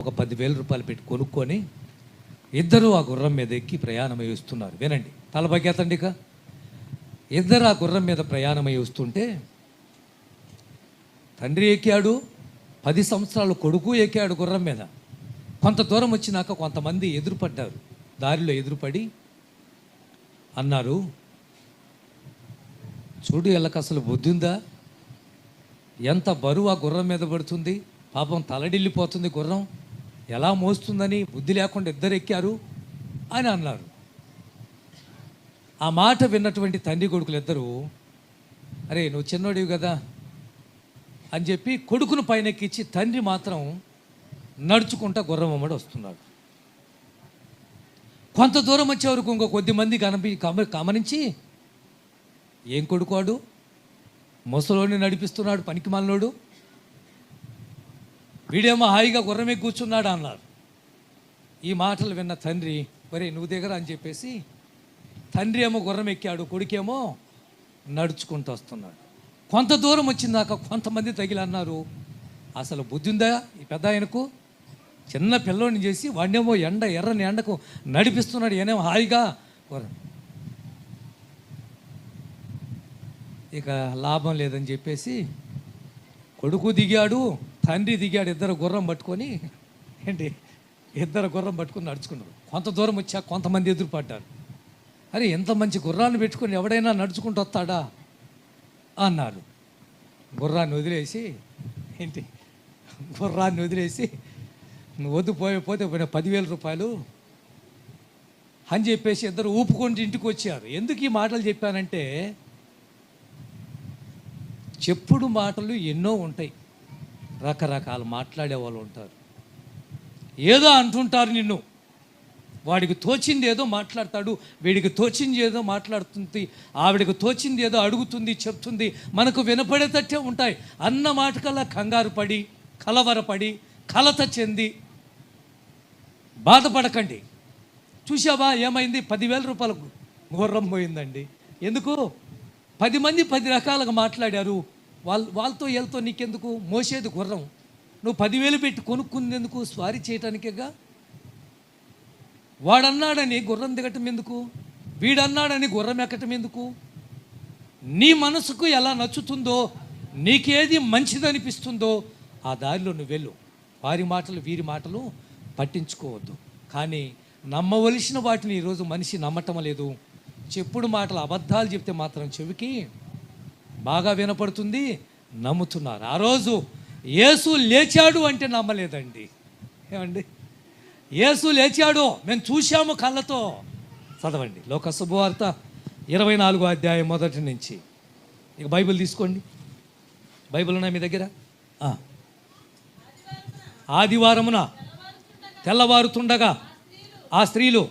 ఒక పదివేల రూపాయలు పెట్టి కొనుక్కొని ఇద్దరు ఆ గుర్రం మీద ఎక్కి ప్రయాణమై వస్తున్నారు. వినండి. తలబగ్గెత్తండి ఇక. ఇద్దరు ఆ గుర్రం మీద ప్రయాణమై వస్తుంటే తండ్రి ఎక్కాడు పది సంవత్సరాలు కొడుకు ఎక్కాడు గుర్రం మీద. కొంత దూరం వచ్చినాక కొంతమంది ఎదురుపడ్డారు. దారిలో ఎదురుపడి అన్నారు చూడు వీళ్ళకి అసలు బుద్ధిందా? ఎంత బరువు ఆ గుర్రం మీద పడుతుంది? పాపం తలడిల్లిపోతుంది గుర్రం. ఎలా మోస్తుందని బుద్ధి లేకుండా ఇద్దరు ఎక్కారు అని అన్నారు. ఆ మాట విన్నటువంటి తండ్రి కొడుకులు ఇద్దరు అరే నువ్వు చిన్నోడివి కదా అని చెప్పి కొడుకును పైనెక్కించి తండ్రి మాత్రం నడుచుకుంటా గుర్రమ్మడి వస్తున్నాడు. కొంత దూరం వచ్చే వరకు ఇంకో కొద్ది మంది కనిపి గమనించి ఏం కొడుకోడు ముసలోని నడిపిస్తున్నాడు పనికి వీడేమో హాయిగా గుర్రమే కూర్చున్నాడు అన్నారు. ఈ మాటలు విన్న తండ్రి ఒరే నువ్వు దిగరా అని చెప్పేసి తండ్రి ఏమో గుర్రం ఎక్కాడు కొడుకేమో నడుచుకుంటూ వస్తున్నాడు. కొంత దూరం వచ్చిందాక కొంతమంది తగిలన్నారు అసలు బుద్ధి ఉందా ఈ పెద్ద ఆయనకు? చిన్న పిల్లోని చేసి వాడినేమో ఎండ ఎర్రని ఎండకు నడిపిస్తున్నాడు ఏనేమో హాయిగా గుర్రం. ఇక లాభం లేదని చెప్పేసి కొడుకు దిగాడు తండ్రి దిగాడు ఇద్దరు గుర్రం పట్టుకొని ఏంటి ఇద్దరు గుర్రం పట్టుకొని నడుచుకున్నారు. కొంత దూరం వచ్చాక కొంతమంది ఎదురుపడ్డారు. అరే ఎంత మంచి గుర్రాన్ని పెట్టుకొని ఎవడైనా నడుచుకుంటూ వస్తాడా? అన్నారు. గుర్రాన్ని వదిలేసి ఏంటి గుర్రాన్ని వదిలేసి నువ్వు వద్దు పోయకపోతే పోయిన పదివేల రూపాయలు అని చెప్పేసి ఇద్దరు ఊపుకొని ఇంటికి వచ్చారు. ఎందుకు ఈ మాటలు చెప్పానంటే చెప్పుడు మాటలు ఎన్నో ఉంటాయి. రకరకాలు మాట్లాడే వాళ్ళు ఉంటారు. ఏదో అంటుంటారు నిన్ను. వాడికి తోచింది ఏదో మాట్లాడతాడు వీడికి తోచింది ఏదో మాట్లాడుతుంది ఆవిడకి తోచింది ఏదో అడుగుతుంది చెప్తుంది మనకు వినపడేటట్టే ఉంటాయి. అన్న మాటకల్లా కంగారు పడి కలవరపడి కలత చెంది బాధపడకండి. చూసావా ఏమైంది? పదివేల రూపాయలకు గుర్రం పోయిందండి. ఎందుకు? పది మంది పది రకాలుగా మాట్లాడారు. వాళ్ళు వాళ్ళతో వీళ్ళతో నీకెందుకు? మోసేది గుర్రం. నువ్వు పదివేలు పెట్టి కొనుక్కుందేందుకు? స్వారీ చేయటానికేగా? వాడన్నాడని గుర్రం దిగటం ఎందుకు? వీడన్నాడని గుర్రం ఎక్కటం ఎందుకు? నీ మనసుకు ఎలా నచ్చుతుందో నీకేది మంచిదనిపిస్తుందో ఆ దారిలో నువ్వు వెళ్ళు. వారి మాటలు వీరి మాటలు పట్టించుకోవద్దు. కానీ నమ్మవలసిన వాటిని ఈరోజు మనిషి నమ్మటం లేదు. చెప్పుడు మాటలు అబద్ధాలు చెప్తే మాత్రం చెవికి బాగా వినపడుతుంది నమ్ముతున్నారు. ఆ రోజు యేసు లేచాడు అంటే నమ్మలేదండి. ఏమండి? యేసు లేచాడు మేము చూశాము కళ్ళతో. చదవండి. లోక శుభవార్త ఇరవై నాలుగో అధ్యాయం మొదటి నుంచి. ఇక బైబిల్ తీసుకోండి. బైబిల్ ఉన్నాయి మీ దగ్గర? ఆదివారమున తెల్లవారుతుండగా ఆ స్త్రీలు